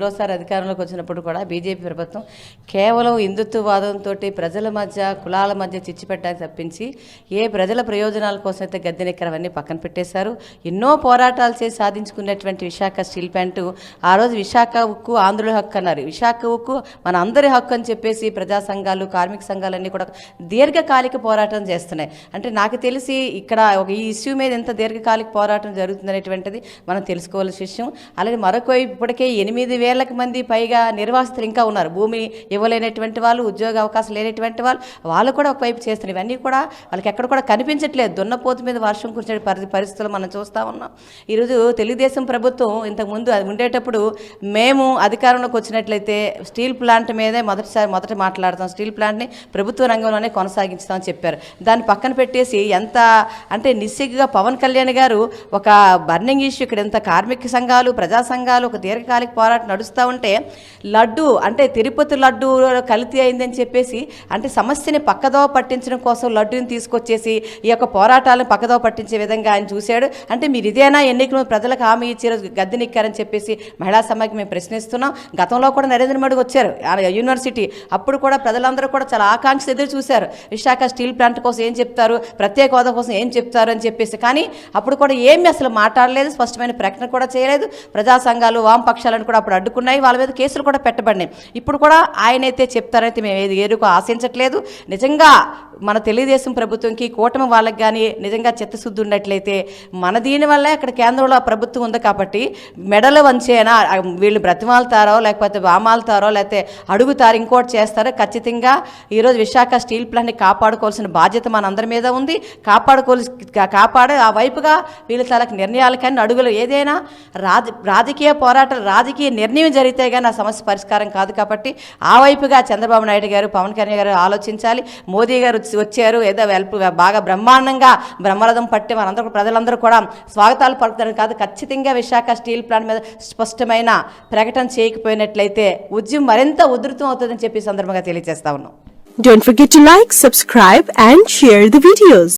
రెండోసారి అధికారంలోకి వచ్చినప్పుడు కూడా బీజేపీ ప్రభుత్వం కేవలం హిందుత్వవాదంతో ప్రజల మధ్య కులాల మధ్య చిచ్చు పెట్టడానికి తప్పించి ఏ ప్రజల ప్రయోజనాల కోసం అయితే గద్దెనెక్కరవన్నీ పక్కన పెట్టేశారు. ఎన్నో పోరాటాలు చేసి సాధించుకున్నటువంటి విశాఖ స్టీల్ ప్లాంట్ ఆ రోజు విశాఖ ఉక్కు ఆంధ్రుల హక్కు అన్నారు. విశాఖ ఉక్కు మన అందరి హక్కు అని చెప్పేసి ప్రజా సంఘాలు కార్మిక సంఘాలన్నీ కూడా దీర్ఘకాలిక పోరాటం చేస్తున్నాయి. అంటే నాకు తెలిసి ఇక్కడ ఒక ఈ ఇష్యూ మీద ఎంత దీర్ఘకాలిక పోరాటం జరుగుతుందనేటువంటిది మనం తెలుసుకోవాల్సిన విషయం. అలాగే మరొక ఇప్పటికే ఎనిమిది వేలకు మంది పైగా నిర్వాసితులు ఇంకా ఉన్నారు. భూమి ఇవ్వలేనటువంటి వాళ్ళు ఉద్యోగ అవకాశం లేనటువంటి వాళ్ళు వాళ్ళు కూడా ఒకవైపు చేస్తున్నారు. ఇవన్నీ కూడా వాళ్ళకి ఎక్కడ కూడా కనిపించట్లేదు. దున్నపోతు మీద వర్షం కురిసే పరి పరిస్థితులు మనం చూస్తూ ఉన్నాం. ఈరోజు తెలుగుదేశం ప్రభుత్వం ఇంతకుముందు అది ఉండేటప్పుడు మేము అధికారంలోకి వచ్చినట్లయితే స్టీల్ ప్లాంట్ మీదే మొదటిసారి మొదట మాట్లాడతాం. స్టీల్ ప్లాంట్ని ప్రభుత్వ రంగంలోనే కొనసాగించుతామని చెప్పారు. దాన్ని పక్కన పెట్టేసి ఎంత అంటే నిస్సిగ్గుగా పవన్ కళ్యాణ్ గారు ఒక బర్నింగ్ ఇష్యూ. ఇక్కడ ఎంత కార్మిక సంఘాలు ప్రజా సంఘాలు ఒక దీర్ఘకాలిక పోరాటం నడుస్తూ ఉంటే లడ్డు అంటే తిరుపతి లడ్డు కల్తీ అయిందని చెప్పేసి అంటే సమస్యని పక్కదోవ పట్టించడం కోసం లడ్డూని తీసుకొచ్చేసి ఈ యొక్క పోరాటాలను పక్కదోవ పట్టించే విధంగా ఆయన చూశాడు. అంటే మీరు ఇదేనా ఎన్నికలు ప్రజలకు హామీ ఇచ్చారు గద్దెనిక్కారని చెప్పేసి మహిళా సమాఖ్య మేము ప్రశ్నిస్తున్నాం. గతంలో కూడా నరేంద్ర మోడీ వచ్చారు ఆ యూనివర్సిటీ. అప్పుడు కూడా ప్రజలందరూ కూడా చాలా ఆకాంక్ష ఎదురు చూశారు. విశాఖ స్టీల్ ప్లాంట్ కోసం ఏం చెప్తారు ప్రత్యేక హోదా కోసం ఏం చెప్తారు అని చెప్పేసి. కానీ అప్పుడు కూడా ఏమి అసలు మాట్లాడలేదు స్పష్టమైన ప్రకటన కూడా చేయలేదు. ప్రజా సంఘాలు వామపక్షాలను కూడా అప్పుడు అడ్డుకున్నాయి వాళ్ళ మీద కేసులు కూడా పెట్టబడినాయి. ఇప్పుడు కూడా ఆయన అయితే చెప్తారైతే మేము ఏది ఏరుకు ఆశించట్లేదు. నిజంగా మన తెలుగుదేశం ప్రభుత్వంకి కూటమి వాళ్ళకి కానీ నిజంగా చిత్తశుద్ధి ఉన్నట్లయితే మన దీనివల్లే అక్కడ కేంద్రంలో ప్రభుత్వం ఉంది కాబట్టి మెడలు వంచేనా వీళ్ళు బ్రతిమాలుతారో లేకపోతే వామాలుతారో లేకపోతే అడుగుతారు ఇంకోటి చేస్తారో. ఖచ్చితంగా ఈరోజు విశాఖ స్టీల్ ప్లాంట్ని కాపాడుకోవాల్సిన బాధ్యత మన అందరి మీద ఉంది. కాపాడుకోవాల్సి కాపాడే ఆ వైపుగా వీళ్ళ తలకు నిర్ణయాలు కానీ అడుగులు ఏదైనా రాజ రాజకీయ పోరాటాలు రాజకీయ నిర్ణయం జరిగితే కానీ ఆ సమస్య పరిష్కారం కాదు కాబట్టి ఆ వైపుగా చంద్రబాబు నాయుడు గారు పవన్ కళ్యాణ్ గారు ఆలోచించాలి. మోదీ గారు వచ్చారు. ఏదో వెల్ప్ బాగా బ్రహ్మాండంగా బ్రహ్మరథం పట్టి మనందరూ ప్రజలందరూ కూడా స్వాగతాలు పలుకుతారు కాదు. ఖచ్చితంగా విశాఖ స్టీల్ ప్లాంట్ మీద స్పష్టమైన ప్రకటన చేయకపోయినట్లయితే ఉద్యమం మరింత ఉధృతం అవుతుందని చెప్పి సందర్భంగా తెలియజేస్తా ఉన్నాం. Don't forget to like, subscribe and share the videos.